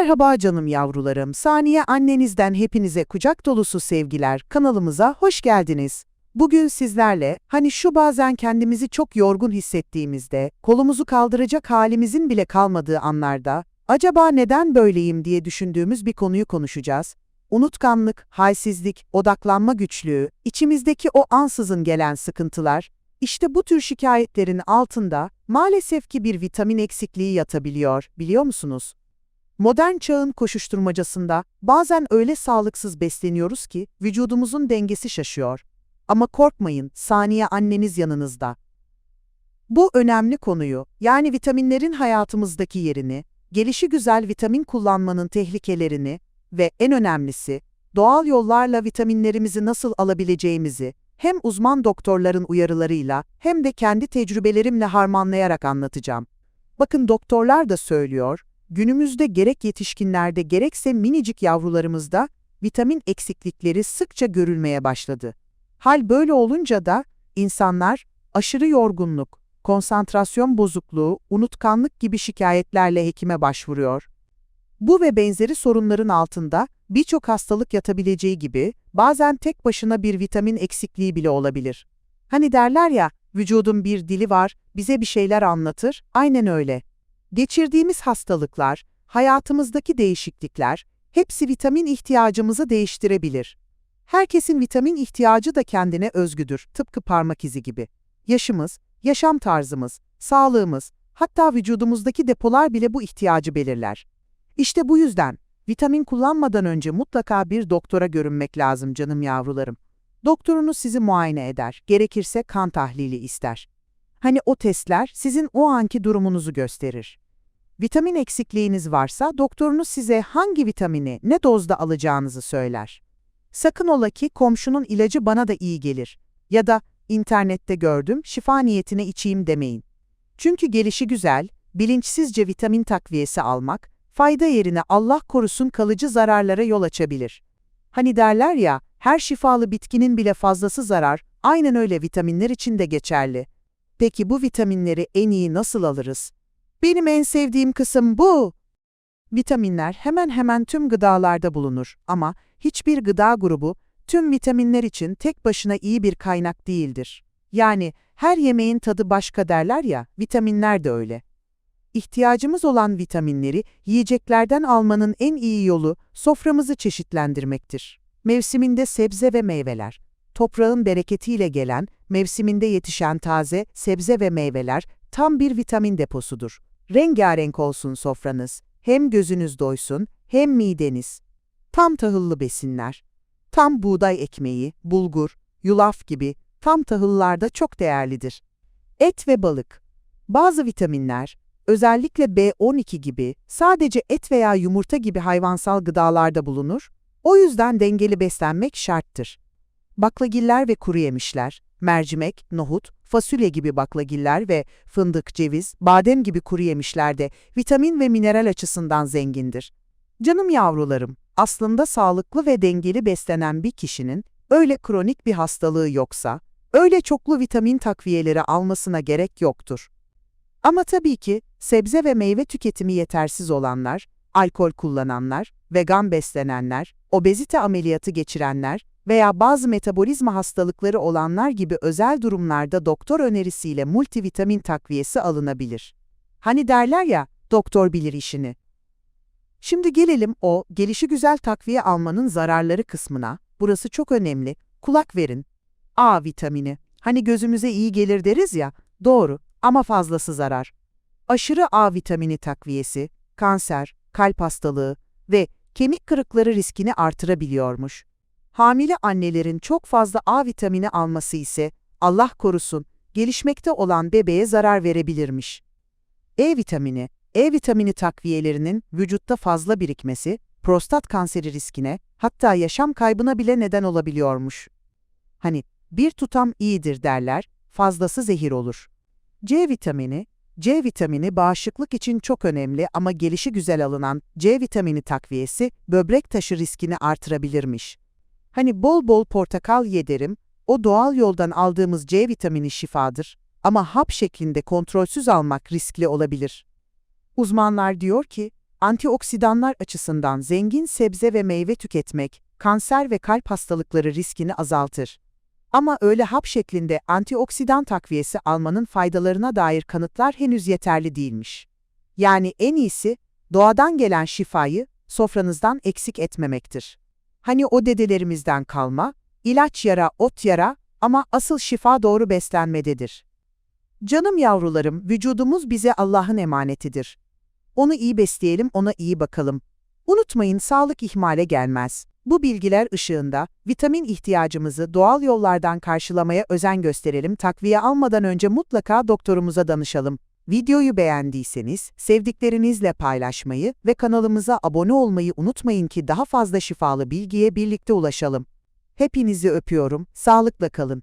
Merhaba canım yavrularım. Saniye annenizden hepinize kucak dolusu sevgiler. Kanalımıza hoş geldiniz. Bugün sizlerle hani şu bazen kendimizi çok yorgun hissettiğimizde, kolumuzu kaldıracak halimizin bile kalmadığı anlarda, acaba neden böyleyim diye düşündüğümüz bir konuyu konuşacağız. Unutkanlık, halsizlik, odaklanma güçlüğü, içimizdeki o ansızın gelen sıkıntılar, işte bu tür şikayetlerin altında maalesef ki bir vitamin eksikliği yatabiliyor, biliyor musunuz? Modern çağın koşuşturmacasında bazen öyle sağlıksız besleniyoruz ki vücudumuzun dengesi şaşıyor. Ama korkmayın, saniye anneniz yanınızda. Bu önemli konuyu, yani vitaminlerin hayatımızdaki yerini, gelişi güzel vitamin kullanmanın tehlikelerini ve en önemlisi, doğal yollarla vitaminlerimizi nasıl alabileceğimizi hem uzman doktorların uyarılarıyla hem de kendi tecrübelerimle harmanlayarak anlatacağım. Bakın doktorlar da söylüyor, günümüzde gerek yetişkinlerde gerekse minicik yavrularımızda vitamin eksiklikleri sıkça görülmeye başladı. Hal böyle olunca da insanlar aşırı yorgunluk, konsantrasyon bozukluğu, unutkanlık gibi şikayetlerle hekime başvuruyor. Bu ve benzeri sorunların altında birçok hastalık yatabileceği gibi bazen tek başına bir vitamin eksikliği bile olabilir. Hani derler ya, vücudun bir dili var, bize bir şeyler anlatır, aynen öyle. Geçirdiğimiz hastalıklar, hayatımızdaki değişiklikler, hepsi vitamin ihtiyacımızı değiştirebilir. Herkesin vitamin ihtiyacı da kendine özgüdür, tıpkı parmak izi gibi. Yaşımız, yaşam tarzımız, sağlığımız, hatta vücudumuzdaki depolar bile bu ihtiyacı belirler. İşte bu yüzden vitamin kullanmadan önce mutlaka bir doktora görünmek lazım canım yavrularım. Doktorunuz sizi muayene eder, gerekirse kan tahlili ister. Hani o testler sizin o anki durumunuzu gösterir. Vitamin eksikliğiniz varsa doktorunuz size hangi vitamini ne dozda alacağınızı söyler. Sakın ola ki komşunun ilacı bana da iyi gelir ya da internette gördüm şifa niyetine içeyim demeyin. Çünkü gelişi güzel, bilinçsizce vitamin takviyesi almak, fayda yerine Allah korusun kalıcı zararlara yol açabilir. Hani derler ya, her şifalı bitkinin bile fazlası zarar, aynen öyle vitaminler için de geçerli. Peki bu vitaminleri en iyi nasıl alırız? Benim en sevdiğim kısım bu. Vitaminler hemen hemen tüm gıdalarda bulunur ama hiçbir gıda grubu tüm vitaminler için tek başına iyi bir kaynak değildir. Yani her yemeğin tadı başka derler ya, vitaminler de öyle. İhtiyacımız olan vitaminleri yiyeceklerden almanın en iyi yolu soframızı çeşitlendirmektir. Mevsiminde sebze ve meyveler, toprağın bereketiyle gelen, mevsiminde yetişen taze sebze ve meyveler tam bir vitamin deposudur. Rengarenk olsun sofranız, hem gözünüz doysun hem mideniz. Tam tahıllı besinler. Tam buğday ekmeği, bulgur, yulaf gibi tam tahıllarda çok değerlidir. Et ve balık. Bazı vitaminler, özellikle B12 gibi sadece et veya yumurta gibi hayvansal gıdalarda bulunur, o yüzden dengeli beslenmek şarttır. Baklagiller ve kuru yemişler, mercimek, nohut, fasulye gibi baklagiller ve fındık, ceviz, badem gibi kuru yemişler de vitamin ve mineral açısından zengindir. Canım yavrularım, aslında sağlıklı ve dengeli beslenen bir kişinin öyle kronik bir hastalığı yoksa, öyle çoklu vitamin takviyeleri almasına gerek yoktur. Ama tabii ki sebze ve meyve tüketimi yetersiz olanlar, alkol kullananlar, vegan beslenenler, obezite ameliyatı geçirenler veya bazı metabolizma hastalıkları olanlar gibi özel durumlarda doktor önerisiyle multivitamin takviyesi alınabilir. Hani derler ya, doktor bilir işini. Şimdi gelelim o gelişi güzel takviye almanın zararları kısmına. Burası çok önemli. Kulak verin. A vitamini. Hani gözümüze iyi gelir deriz ya, doğru ama fazlası zarar. Aşırı A vitamini takviyesi, kanser, kalp hastalığı ve kemik kırıkları riskini artırabiliyormuş. Hamile annelerin çok fazla A vitamini alması ise, Allah korusun, gelişmekte olan bebeğe zarar verebilirmiş. E vitamini, E vitamini takviyelerinin vücutta fazla birikmesi, prostat kanseri riskine, hatta yaşam kaybına bile neden olabiliyormuş. Hani, bir tutam iyidir derler, fazlası zehir olur. C vitamini, C vitamini bağışıklık için çok önemli ama gelişi güzel alınan C vitamini takviyesi böbrek taşı riskini artırabilirmiş. Hani bol bol portakal yederim, o doğal yoldan aldığımız C vitamini şifadır ama hap şeklinde kontrolsüz almak riskli olabilir. Uzmanlar diyor ki, Antioksidanlar açısından zengin sebze ve meyve tüketmek, kanser ve kalp hastalıkları riskini azaltır. Ama öyle hap şeklinde antioksidan takviyesi almanın faydalarına dair kanıtlar henüz yeterli değilmiş. Yani en iyisi, doğadan gelen şifayı sofranızdan eksik etmemektir. Hani o dedelerimizden kalma, ilaç yara, ot yara ama asıl şifa doğru beslenmededir. Canım yavrularım, vücudumuz bize Allah'ın emanetidir. Onu iyi besleyelim, ona iyi bakalım. Unutmayın sağlık ihmale gelmez. Bu bilgiler ışığında vitamin ihtiyacımızı doğal yollardan karşılamaya özen gösterelim. Takviye almadan önce mutlaka doktorumuza danışalım. Videoyu beğendiyseniz sevdiklerinizle paylaşmayı ve kanalımıza abone olmayı unutmayın ki daha fazla şifalı bilgiye birlikte ulaşalım. Hepinizi öpüyorum, sağlıkla kalın.